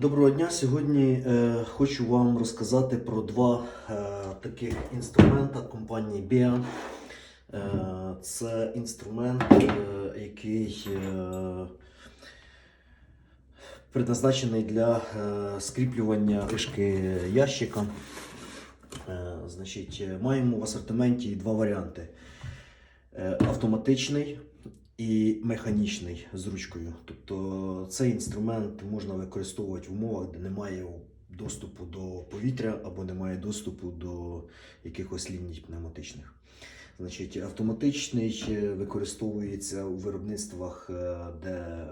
Доброго дня. Сьогодні е, хочу вам розказати про два е, таких інструмента компанії BEA. Е, це інструмент, е, який е, предназначений для е, скріплювання кришки ящика. Е, значить, е, маємо в асортименті два варіанти: Е, автоматичний і механічний з ручкою. Тобто цей інструмент можна використовувати в умовах, де немає доступу до повітря або немає доступу до якихось ліній пневматичних. Значить, автоматичний використовується у виробництвах, е, де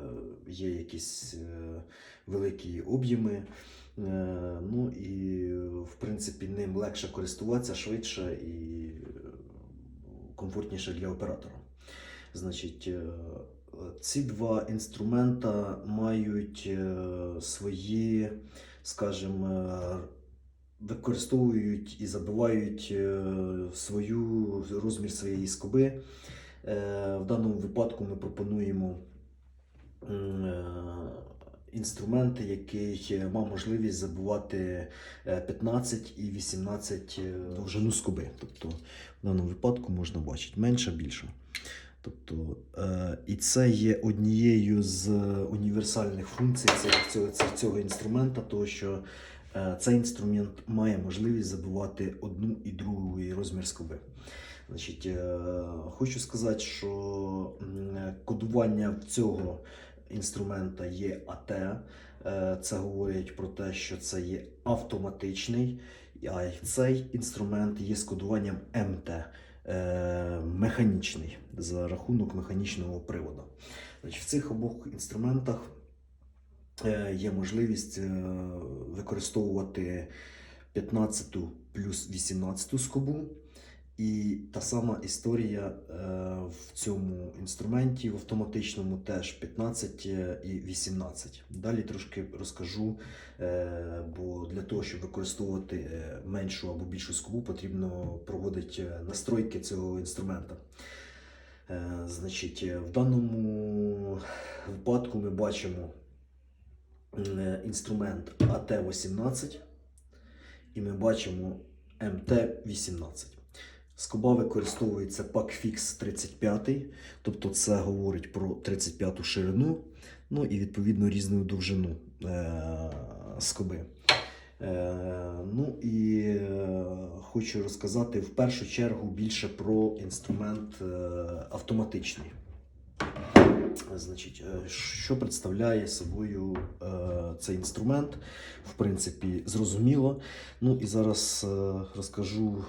є якісь е, великі об'єми. Е, Ну і в принципі ним легше користуватися, швидше і комфортніше для оператора. Значить, е, ці два інструмента мають е, свої, скажімо, е, використовують і забивають свою розмір своєї скоби. В даному випадку ми пропонуємо інструмент, який мав можливість забувати е, 15 і 18 е, довжину скоби. Тобто в даному випадку можна бачити менше, більше. Тобто, е, і це є однією з універсальних функцій цього, цього, цього, інструмента, тому що е, цей інструмент має можливість забивати одну і другу розмір скоби. Значить, е, хочу сказати, що кодування цього інструмента є АТ. Е, Це говорить про те, що це є автоматичний, а цей інструмент є з кодуванням МТ е, механічний за рахунок механічного приводу. Значить, в цих обох інструментах е, є можливість е, використовувати 15 плюс 18 скобу. І та сама історія е, в цьому інструменті, в автоматичному теж 15 і 18. Далі трошки розкажу, е, бо для того, щоб використовувати е, меншу або більшу скобу, потрібно проводити е, настройки цього інструмента. Е, Значить, е, в даному випадку ми бачимо е, інструмент АТ-18 і ми бачимо МТ-18. Скоба використовується PackFix 35, тобто це говорить про 35 ширину, ну і відповідно різну довжину е- скоби. Е, ну і е, хочу розказати в першу чергу більше про інструмент е, автоматичний. Значить, е, що представляє собою е, цей інструмент? В принципі, зрозуміло. Ну і зараз е, розкажу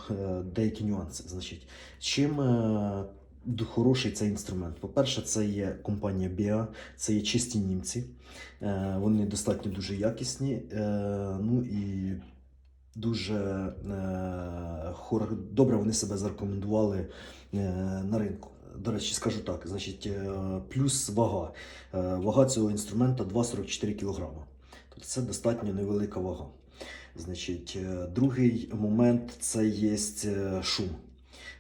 деякі нюанси. Значить, чим хороший цей інструмент? По-перше, це є компанія BEA, це є чисті німці. Вони достатньо дуже якісні. Ну і дуже е, добре вони себе зарекомендували е, на ринку. До речі, скажу так: значить, е, плюс вага. Е, Вага цього інструмента 2,44 кг. Тобто це достатньо невелика вага. Значить, е, другий момент це є шум.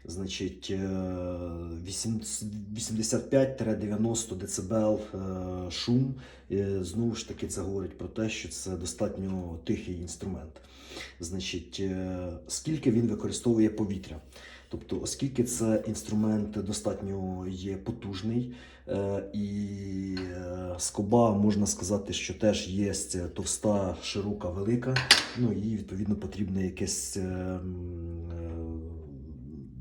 Значить, е, 85-90 дБ шум. Знову ж таки, це говорить про те, що це достатньо тихий інструмент. Значить, скільки він використовує повітря. Тобто, оскільки це інструмент достатньо є потужний, е, і е, скоба, можна сказати, що теж є товста, широка, велика, ну і відповідно потрібне якесь е,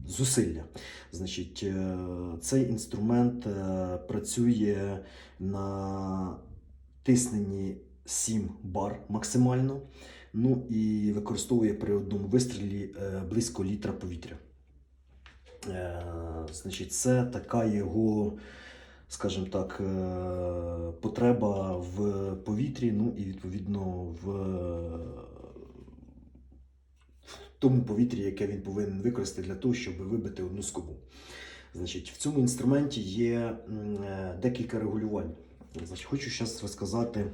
зусилля. Значить, цей інструмент працює на тисненні 7 бар максимально. Ну і використовує при одному вистрілі близько літра повітря. Е, Значить, це така його, скажімо так, е, потреба в повітрі, ну і відповідно в в тому повітрі, яке він повинен використати для того, щоб вибити одну скобу. Значить, в цьому інструменті є е, декілька регулювань. Значить, хочу зараз розказати.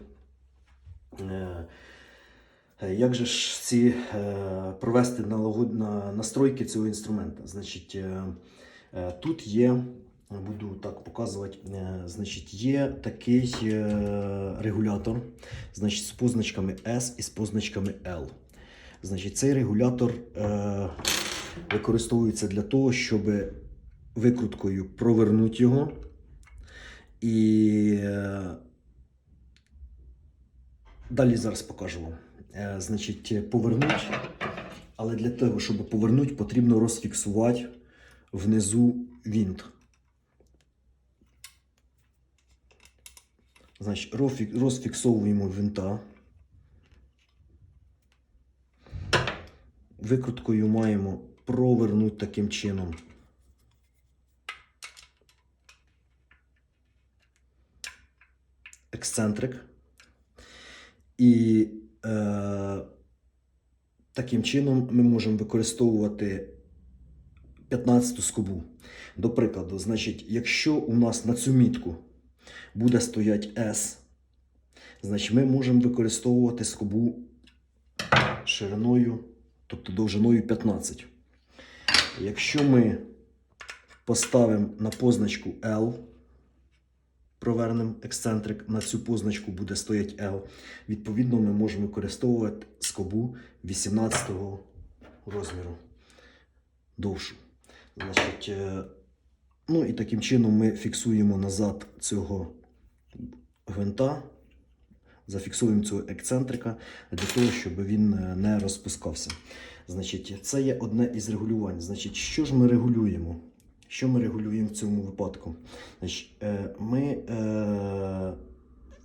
Е, Як же ж ці е, провести налагод- на настройки цього інструмента? Значить, е, тут є буду так показувати. Значить, є такий регулятор значить, з позначками S і з позначками L. Значить, цей регулятор використовується для того, щоб викруткою провернути його. І далі зараз покажу вам. Е, значить, повернуть. Але для того, щоб повернути, потрібно розфіксувати внизу вінт. Значить, розфіксовуємо винта. Викруткою маємо провернути таким чином. Ексцентрик. І таким чином ми можемо використовувати 15 скобу. До прикладу, значить, якщо у нас на цю мітку буде стояти S, значить ми можемо використовувати скобу шириною, тобто довжиною 15. Якщо ми поставимо на позначку L, провернемо ексцентрик, на цю позначку буде стояти L, відповідно ми можемо використовувати скобу 18 розміру довшу. Значить, е, ну і таким чином ми фіксуємо назад цього гвинта, зафіксуємо цього ексцентрика для того, щоб він е, не розпускався. Значить, це є одне із регулювань. Значить, що ж ми регулюємо? Що ми регулюємо в цьому випадку? Е, ми е,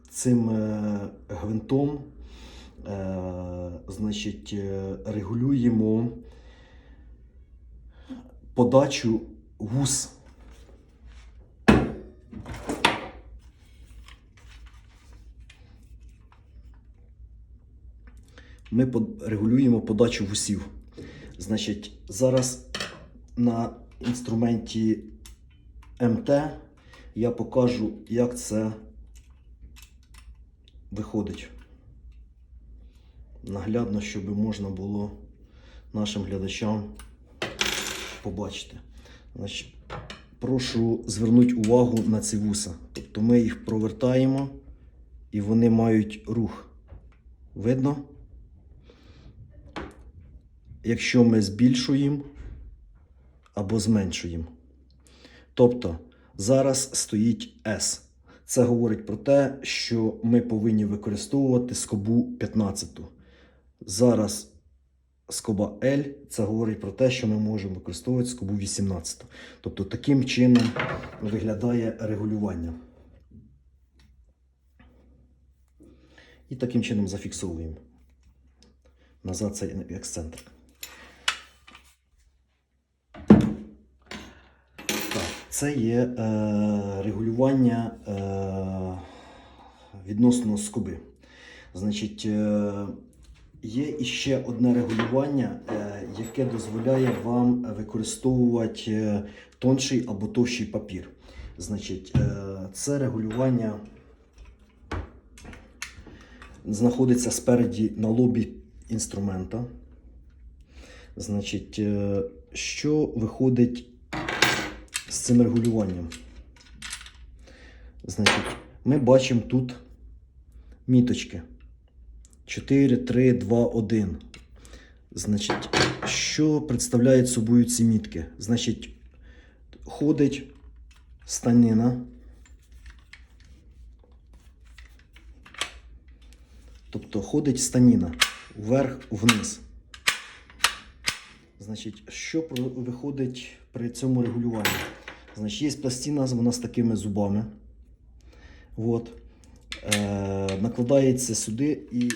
цим е, гвинтом значить, регулюємо подачу вус. Ми регулюємо подачу вусів. Значить, зараз на інструменті МТ я покажу, як це виходить. Наглядно, щоб можна було нашим глядачам побачити. Значить, прошу звернути увагу на ці вуса. Тобто ми їх провертаємо і вони мають рух. Видно? Якщо ми збільшуємо або зменшуємо. Тобто зараз стоїть S. Це говорить про те, що ми повинні використовувати скобу 15. Зараз скоба L це говорить про те, що ми можемо використовувати скобу 18. Тобто таким чином виглядає регулювання. І таким чином зафіксовуємо назад цей ексцентрик. Це є е, регулювання е, відносно скоби. Значить, е, є іще одне регулювання, е, яке дозволяє вам використовувати е, тонший або товщий папір. Значить, е, це регулювання знаходиться спереді на лобі інструмента. Значить, е, що виходить з цим регулюванням? Значить, ми бачимо тут міточки. 4, 3, 2, 1. Значить, що представляють собою ці мітки? Значить, ходить станина. Тобто ходить станіна вверх-вниз. Значить, що виходить при цьому регулюванні? Значить, є пластина, вона з такими зубами. От. Е, накладається сюди і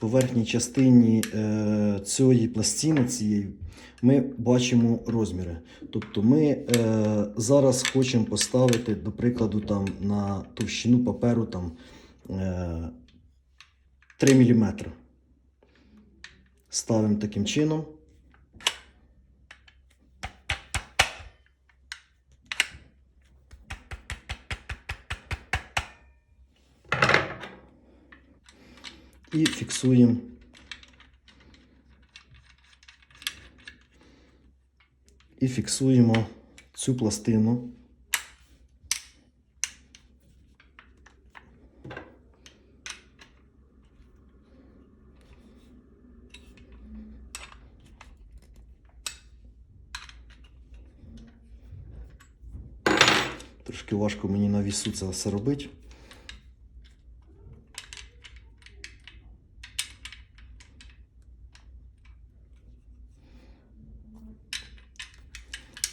по верхній частині е, цієї пластини цієї ми бачимо розміри. Тобто ми е, зараз хочемо поставити, до прикладу, там, на товщину паперу там, е, 3 мм. Ставимо таким чином. І фіксуємо. І фіксуємо цю пластину. Трошки важко мені на вісу це все робити.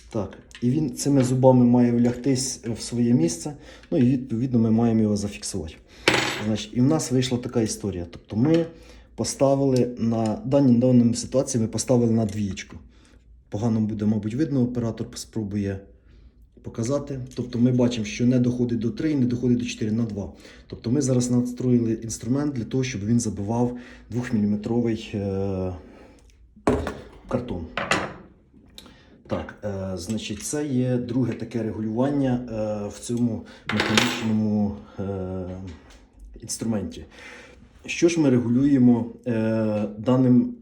Так, і він цими зубами має влягтись в своє місце. Ну і відповідно ми маємо його зафіксувати. Значить, і в нас вийшла така історія. Тобто ми поставили на даній даній ситуації ми поставили на двієчку. Погано буде, мабуть, видно, оператор спробує показати. Тобто ми бачимо, що не доходить до 3 і не доходить до 4 на 2. Тобто ми зараз настроїли інструмент для того, щоб він забивав 2-мм е- картон. Так, е, значить, це є друге таке регулювання е, в цьому механічному інструменті. Що ж ми регулюємо даним,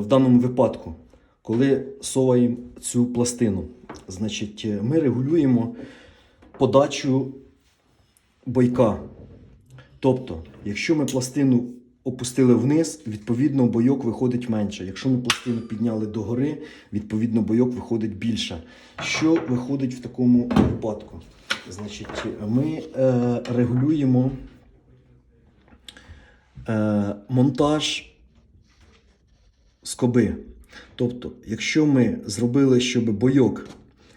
в даному випадку, коли соваємо цю пластину? Значить, е, ми регулюємо подачу бойка. Тобто, якщо ми пластину опустили вниз, відповідно бойок виходить менше. Якщо ми пластину підняли догори, відповідно бойок виходить більше. Що виходить в такому випадку? Значить, ми е, регулюємо е, монтаж скоби. Тобто, якщо ми зробили, щоб бойок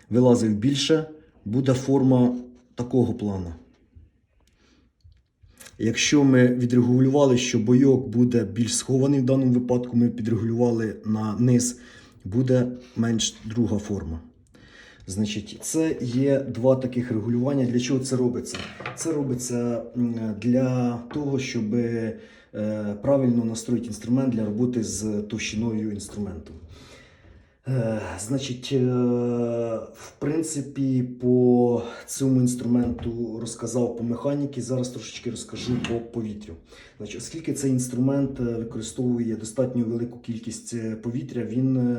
вилазив більше, буде форма такого плану. Якщо ми відрегулювали, що бойок буде більш схований в даному випадку, ми підрегулювали на низ, буде менш друга форма. Значить, це є два таких регулювання. Для чого це робиться? Це робиться для того, щоб е, правильно настроїти інструмент для роботи з товщиною інструменту. Е, Значить, е, в принципі, по цьому інструменту розказав по механіці. Зараз трошечки розкажу по повітрю. Значить, оскільки цей інструмент е, використовує достатньо велику кількість повітря, він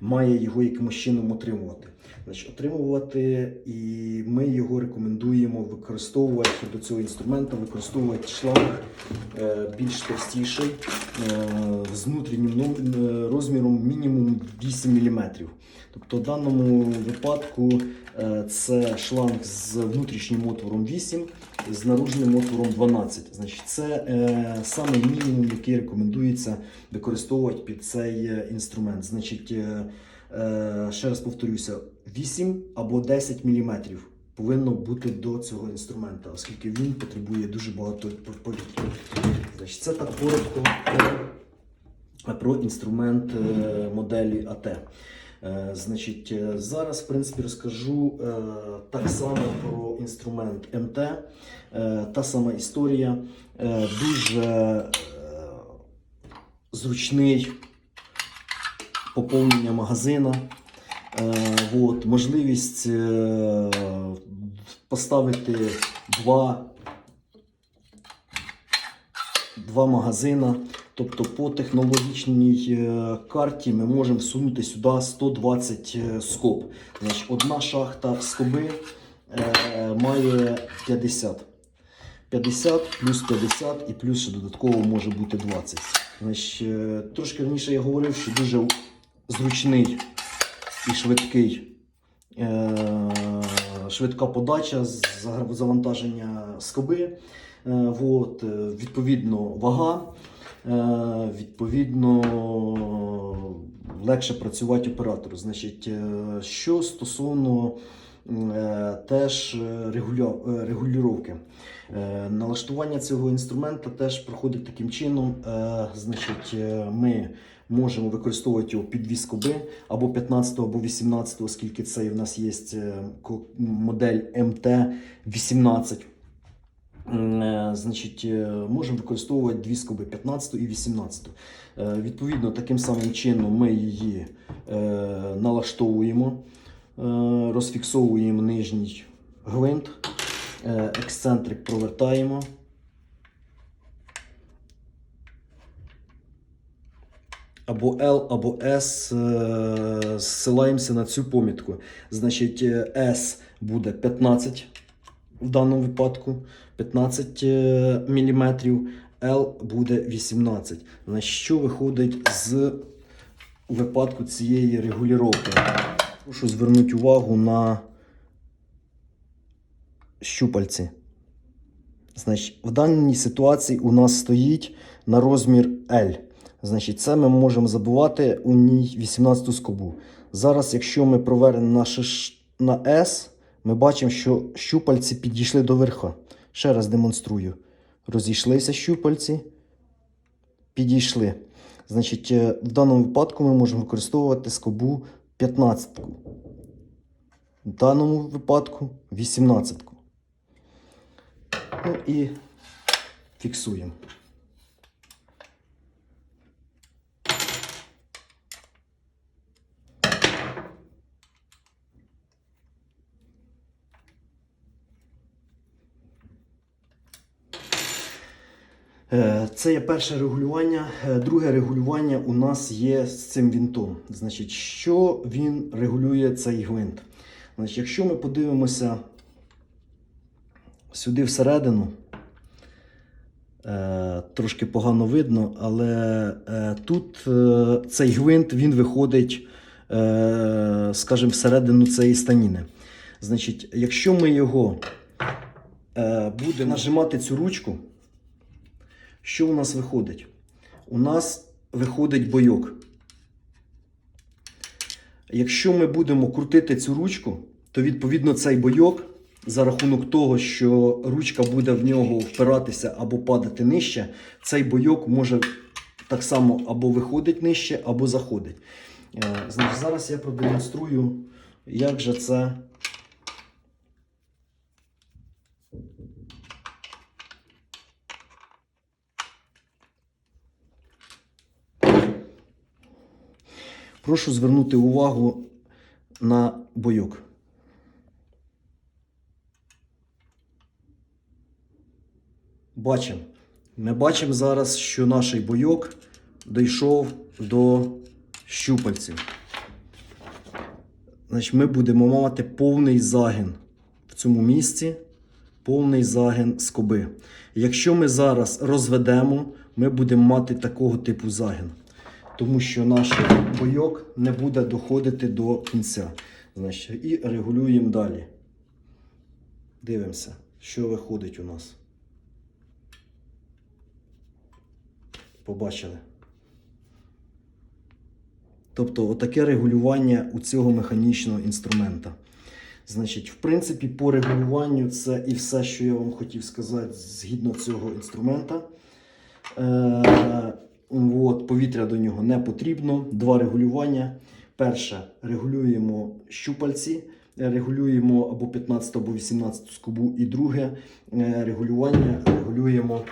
має його якимось чином отримувати. Значить, отримувати, і ми його використовувати до цього інструменту, використовувати шланг е, більш товстіший е, з внутрішнім ну, е, розміром мінімум 8 мм. Тобто в даному випадку це шланг з внутрішнім отвором 8 з наружним отвором 12. Значить, це саме мінімум, який рекомендується використовувати під цей інструмент. Значить, ще раз повторюся, 8 або 10 мм повинно бути до цього інструмента, оскільки він потребує дуже багато. Значить, це так коротко про, інструмент е, моделі АТ. Е, Значить, е, зараз, в принципі, розкажу так само про інструмент МТ. Та сама історія. Дуже зручний поповнення магазина. Е, от, можливість е, поставити два, два магазина. Тобто по технологічній е, карті ми можемо всунути сюди 120 е, скоб. Значить, одна шахта скоби має 50. 50 плюс 50 і плюс ще додатково може бути 20. Значить, трошки раніше я говорив, що дуже зручний і швидкий. е, Швидка подача завантаження скоби. Е, От, е, відповідно, вага. Відповідно, легше працювати оператору. Значить, що стосовно теж е, е, регулювання. Е, Налаштування цього інструмента теж проходить таким чином. Е, Значить, е, ми можемо використовувати його під дві скоби або 15 або 18, оскільки це в нас є е, модель МТ-18. Е, Значить, е, можемо використовувати дві скоби 15 і 18. Е, Відповідно, таким самим чином ми її е, налаштовуємо, е, розфіксовуємо нижній гвинт, е, ексцентрик провертаємо. або L, або S, е, зсилаємося на цю помітку. Значить, е, S буде 15 в даному випадку, 15 мм, L буде 18. Значить, що виходить з випадку цієї регулювання? Прошу звернути увагу на щупальці. Значить, в даній ситуації у нас стоїть на розмір L. Значить, це ми можемо забувати у ній 18 скобу. Зараз, якщо ми провернемо на, на S, ми бачимо, що щупальці підійшли до верха. Ще раз демонструю. Розійшлися щупальці, підійшли. Значить, е, в даному випадку ми можемо використовувати скобу 15. В даному випадку 18. Ну і фіксуємо. Е, Це є перше регулювання. Е, Друге регулювання у нас є з цим вінтом. Значить, що він регулює цей гвинт? Значить, якщо ми подивимося сюди всередину, е, трошки погано видно, але е, тут цей гвинт він виходить, скажімо, всередину цієї станіни. Значить, якщо ми його будемо нажимати цю ручку, що у нас виходить? У нас виходить бойок. Якщо ми будемо крутити цю ручку, то відповідно цей бойок, за рахунок того, що ручка буде в нього впиратися або падати нижче, цей бойок може так само або виходить нижче, або заходить. Е, Значить, зараз я продемонструю, як же це. Прошу звернути увагу на бойок. Бачимо. Ми бачимо зараз, що наш бойок дійшов до щупальців. Значить, ми будемо мати повний загін в цьому місці, повний загін скоби. Якщо ми зараз розведемо, ми будемо мати такого типу загін тому що наш бойок не буде доходити до кінця. Значить, І регулюємо далі. Дивимося, що виходить у нас. Побачили. Тобто, отаке регулювання у цього механічного інструмента. Значить, в принципі, по регулюванню це і все, що я вам хотів сказати згідно цього інструмента. Е- повітря до нього не потрібно. Два регулювання. Перше, регулюємо щупальці, регулюємо або 15 або 18 скобу. І друге е, регулювання регулюємо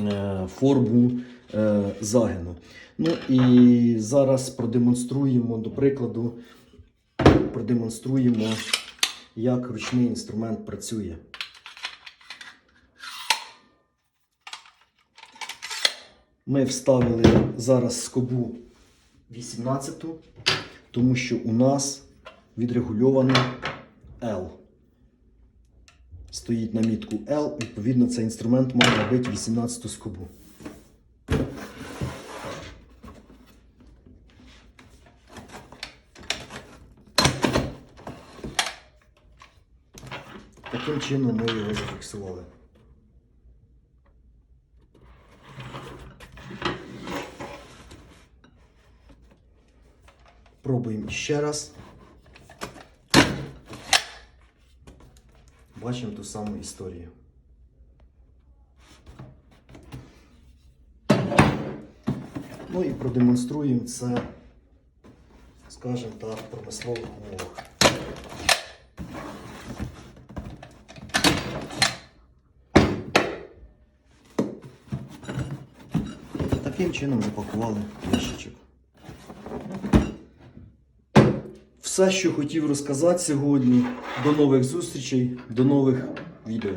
е, форму е, загину. Ну і зараз продемонструємо, до прикладу, продемонструємо, як ручний інструмент працює. Ми вставили зараз скобу 18, тому що у нас відрегульовано L. Стоїть на мітку L, відповідно, цей інструмент має робити 18 скобу. Таким чином ми його зафіксували. Пробуємо ще раз. Бачимо ту саму історію. Ну і продемонструємо це, скажімо так, в промислових умовах. Таким чином запакували ящичок. Все, що хотів розказати сьогодні. До нових зустрічей, до нових відео.